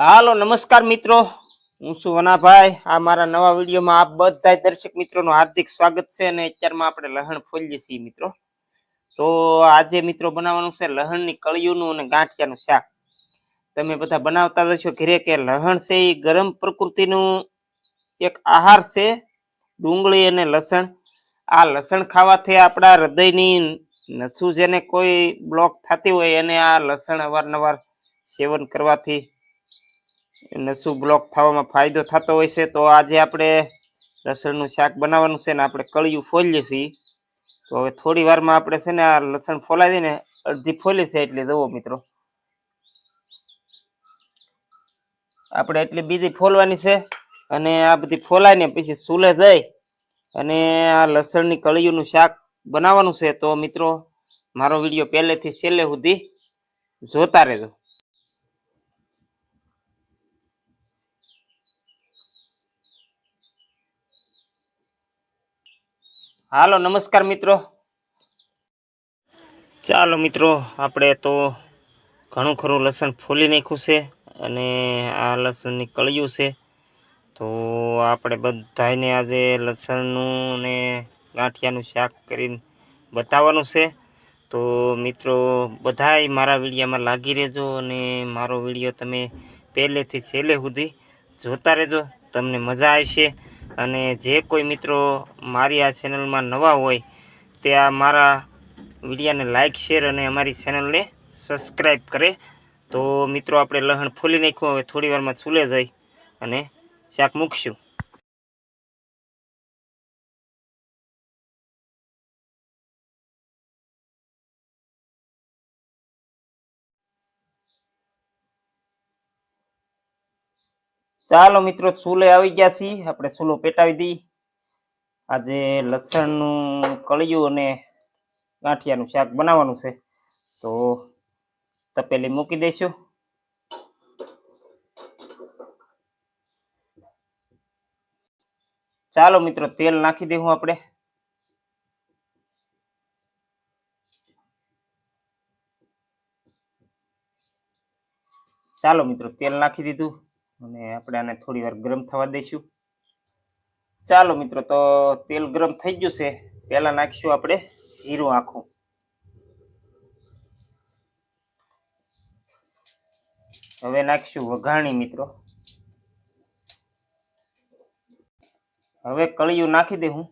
હાલો, નમસ્કાર મિત્રો. હું છું વનાભાઈ. આ મારા નવા વિડીયોમાં આપ બધા દર્શક મિત્રોનું હાર્દિક સ્વાગત છે અને અત્યારમાં આપણે લહણ ફોલીએ છીએ મિત્રો. તો આજે મિત્રો બનાવવાનું છે લહણની કળિયુંનું અને ગાંઠિયાનું શાક. તમે બધા બનાવતા હશો ઘરે કે લહણ છે એ ગરમ પ્રકૃતિનું એક આહાર છે, ડુંગળી અને લસણ. આ લસણ ખાવાથી આપણા હૃદયની નસું જેને કોઈ બ્લોક થતી હોય એને આ લસણ અવારનવાર સેવન કરવાથી નસું બ્લોક થવામાં ફાયદો થતો હોય છે, તો આજે આપણે લસણનું શાક બનાવવાનું છે ને આપણે કળિયું ફોલીએ છીએ. તો હવે થોડી વારમાં આપણે છે ને આ લસણ ફોલાઈ દઈને અડધી ફોલી છે એટલે જુઓ મિત્રો. આપણે એટલી બીજી ફોલવાની છે અને આ બધી ફોલાઈને પછી સુલે જઈ અને આ લસણની કળિયુંનું શાક બનાવવાનું છે. તો મિત્રો, મારો વીડિયો પહેલેથી છેલ્લે સુધી જોતા રહેજો. હાલો, નમસ્કાર મિત્રો. ચાલો મિત્રો, આપણે તો ઘણું ખરું લસણ ફોલી નાખ્યું છે અને આ લસણની કળિયું છે. તો આપણે બધાને આજે લસણનું ને ગાંઠિયાનું શાક કરીને બતાવવાનું છે. તો મિત્રો, બધાય મારા વિડીયામાં લાગી રહેજો અને મારો વીડિયો તમે પહેલેથી છેલ્લે સુધી જોતા રહેજો. તમને મજા આવશે. અને જે કોઈ મિત્રો મારી આ ચેનલમાં નવા હોય, તે આ મારા વિડીયાને લાઇક શેર અને અમારી ચેનલને સબસ્ક્રાઈબ કરે. તો મિત્રો, આપણે લહણ ફોલી નાખ્યું, હવે થોડી વારમાં ચૂલે જઈ અને શાક મૂકશું. ચાલો મિત્રો, ચૂલે આવી ગયા છીએ. આપણે ચૂલો પેટાવી દઈ આજે લસણનું કળિયું અને ગાંઠિયાનું શાક બનાવવાનું છે. તો તપેલી મૂકી દઈશું. ચાલો મિત્રો, તેલ નાખી દેવું આપણે. ચાલો મિત્રો, તેલ નાખી દીધું. અને આપણે આને થોડી વાર ગરમ થવા દઈશું. ચાલો મિત્રો, તો તેલ ગરમ થઈ ગયું છે. પહેલાં નાખીશું આપણે જીરું આખું. હવે નાખીશું વઘાણી મિત્રો. હવે કળિયું નાખી દે હું.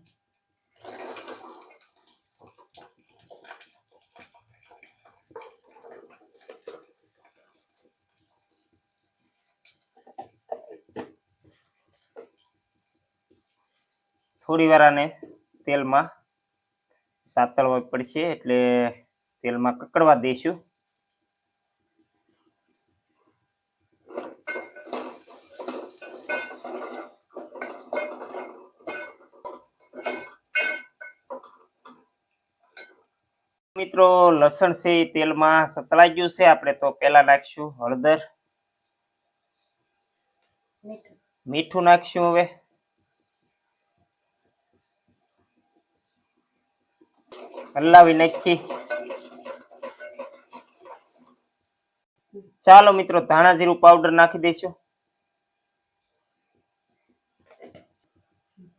થોડી વાર આને તેલમાં સાતળવા પડશે એટલે તેલમાં કકડવા દઈશું. મિત્રો, લસણ છે એ તેલમાં સતળાઈ ગયું છે. આપણે તો પેલા નાખીશું હળદર. મીઠું નાખીશું હવે. હલાવી નાખી. ચાલો મિત્રો, ધાણા જીરું પાવડર નાખી દઈશું.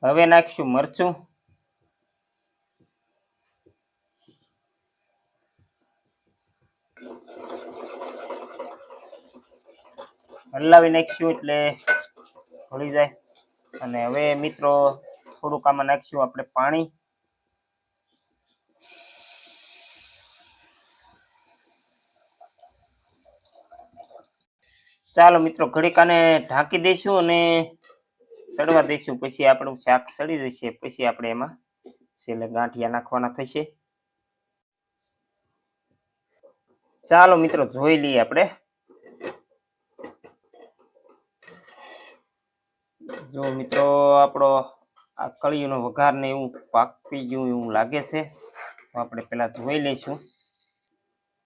હવે નાખીશું મરચું. હલાવી નાખીશું એટલે ભળી જાય. અને હવે મિત્રો, થોડુંક આમાં નાખીશું આપણે પાણી. ચાલો મિત્રો, ઘડીક આને ઢાંકી દઈશું અને સડવા દઈશું. પછી આપણું શાક સડી જશે. પછી આપણે એમાં છેલ્લે ગાંઠિયા નાખવાના થશે. ચાલો મિત્રો, જોઈ લઈએ આપણે. જો મિત્રો, આપણો આ કળીનો વઘાર ને એવું પાકી ગયું એવું લાગે છે, તો આપણે પેલા ધોઈ લઈશું.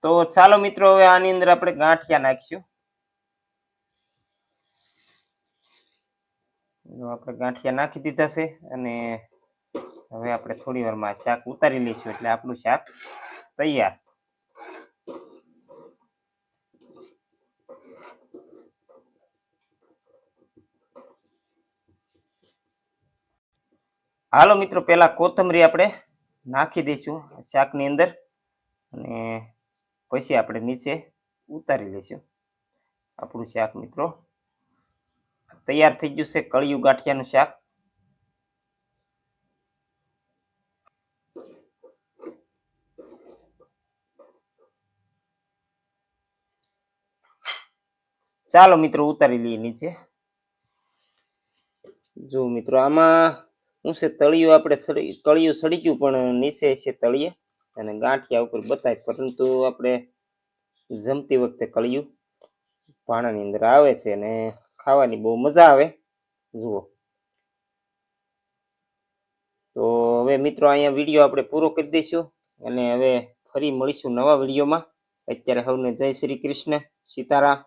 તો ચાલો મિત્રો, હવે આની અંદર આપણે ગાંઠિયા નાખીશું. આપણે ગાંઠિયા નાખી દીધા છે અને હવે આપણે થોડી વારમાં શાક ઉતારી લઈશું એટલે આપણું શાક તૈયાર. હાલો મિત્રો, પહેલાં કોથમરી આપણે નાખી દઈશું શાકની અંદર અને પછી આપણે નીચે ઉતારી લઈશું આપણું શાક મિત્રો. તૈયાર થઈ ગયું છે કળિયું ગાંઠિયાનું શાક. ચાલો મિત્રો ઉતારી લઈએ નીચે. જો મિત્રો આમાં શું છે, તળિયું આપણે સળી તળિયું સડી ગયું, પણ નીચે છે તળિયે અને ગાંઠિયા ઉપર બતાય. પરંતુ આપણે જમતી વખતે કળિયું ભાણાની અંદર આવે છે અને ખાવાની બહુ મજા આવે. જુઓ. તો હવે મિત્રો અહીંયા વીડિયો આપણે પૂરો કરી દઈશું અને હવે ફરી મળીશું નવા વિડીયોમાં અત્યારે સૌને જય શ્રી કૃષ્ણ, સીતારામ.